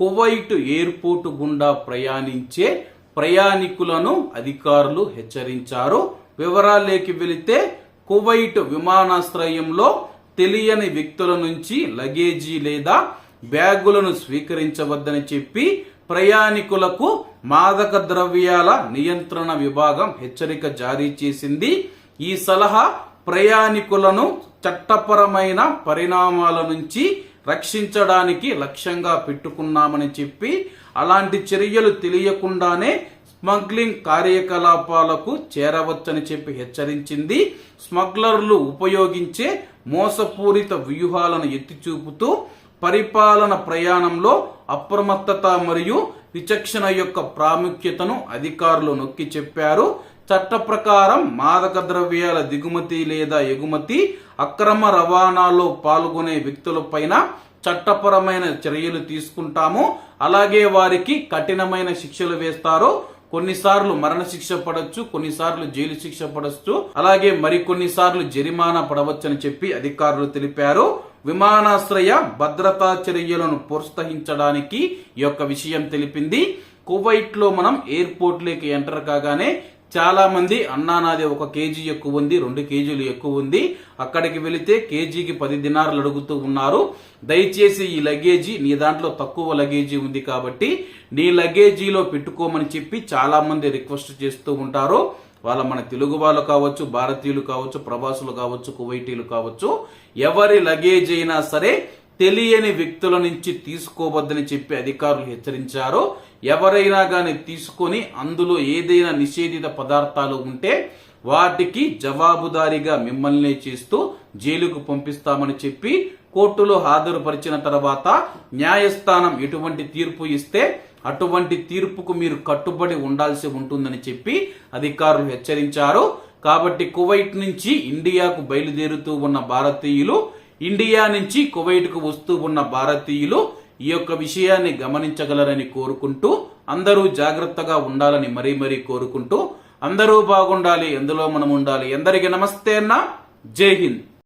Kuwait airport గుండా ప్రయాణించే ప్రయాణికులను అధికారులు హెచ్చరించారు. వివరాలేకి వెళితే కువైట్ విమానాశ్రయంలో తెలియని వ్యక్తుల నుంచి లగేజీ లేదా బ్యాగులను స్వీకరించవద్దని చెప్పి ప్రయాణికులకు మాదక ద్రవ్యాల నియంత్రణ విభాగం హెచ్చరిక జారీ చేసింది. ఈ సలహా ప్రయాణికులను చట్టపరమైన పరిణామాల నుంచి రక్షించడానికి లక్ష్యంగా పెట్టుకున్నామని చెప్పి అలాంటి చర్యలు తెలియకుండానే స్మగ్లింగ్ కార్యకలాపాలకు చేరవచ్చని చెప్పి హెచ్చరించింది. స్మగ్లర్లు ఉపయోగించే మోసపూరిత వ్యూహాలను ఎత్తి చూపుతూ పరిపాలన ప్రయాణంలో అప్రమత్తత మరియు విచక్షణ యొక్క ప్రాముఖ్యతను అధికారులు నొక్కి చెప్పారు. చట్ట ప్రకారం మాదక ద్రవ్యాల దిగుమతి లేదా ఎగుమతి అక్రమ రవాణాలో పాల్గొనే వ్యక్తులపైన చట్టపరమైన చర్యలు తీసుకుంటాము. అలాగే వారికి కఠినమైన శిక్షలు వేస్తారు. కొన్నిసార్లు మరణ శిక్ష పడవచ్చు కొన్నిసార్లు జైలు శిక్ష పడవచ్చు అలాగే మరికొన్నిసార్లు జరిమానా పడవచ్చని చెప్పి అధికారులు తెలిపారు. విమానాశ్రయ భద్రతా చర్యలను ప్రోత్సహించడానికి ఈ యొక్క విషయం తెలిపింది. కువైట్లో మనం ఎయిర్పోర్ట్లోకి ఎంటర్ కాగానే చాలా మంది అన్నా నాది ఒక కేజీ ఎక్కువ ఉంది రెండు కేజీలు ఎక్కువ ఉంది. అక్కడికి వెళితే కేజీకి పది దినారులు అడుగుతూ ఉన్నారు. దయచేసి ఈ లగేజీ నీ దాంట్లో తక్కువ లగేజీ ఉంది కాబట్టి నీ లగేజీలో పెట్టుకోమని చెప్పి చాలా మంది రిక్వెస్ట్ చేస్తూ ఉంటారు. వాళ్ళ మన తెలుగు వాళ్ళు కావచ్చు భారతీయులు కావచ్చు ప్రవాసులు కావచ్చు కువైటీలు కావచ్చు ఎవరి లగేజ్ అయినా సరే తెలియని వ్యక్తుల నుంచి తీసుకోవద్దని చెప్పి అధికారులు హెచ్చరించారు. ఎవరైనా కానీ తీసుకొని అందులో ఏదైనా నిషేధిత పదార్థాలు ఉంటే వాటికి జవాబుదారీగా మిమ్మల్ని చేస్తూ జైలుకు పంపిస్తామని చెప్పి కోర్టులో హాజరుపరిచిన తర్వాత న్యాయస్థానం ఎటువంటి తీర్పు ఇస్తే అటువంటి తీర్పుకు మీరు కట్టుబడి ఉండాల్సి ఉంటుందని చెప్పి అధికారులు హెచ్చరించారు. కాబట్టి కువైట్ నుంచి ఇండియాకు బయలుదేరుతూ ఉన్న భారతీయులు ఇండియా నుంచి కువైట్కు వస్తూ ఉన్న భారతీయులు ఈ యొక్క విషయాన్ని గమనించగలరని కోరుకుంటూ అందరూ జాగ్రత్తగా ఉండాలని మరీ మరీ కోరుకుంటూ అందరూ బాగుండాలి ఎందులో మనం ఉండాలి? ఎందరికి నమస్తే అన్న. జై హింద్.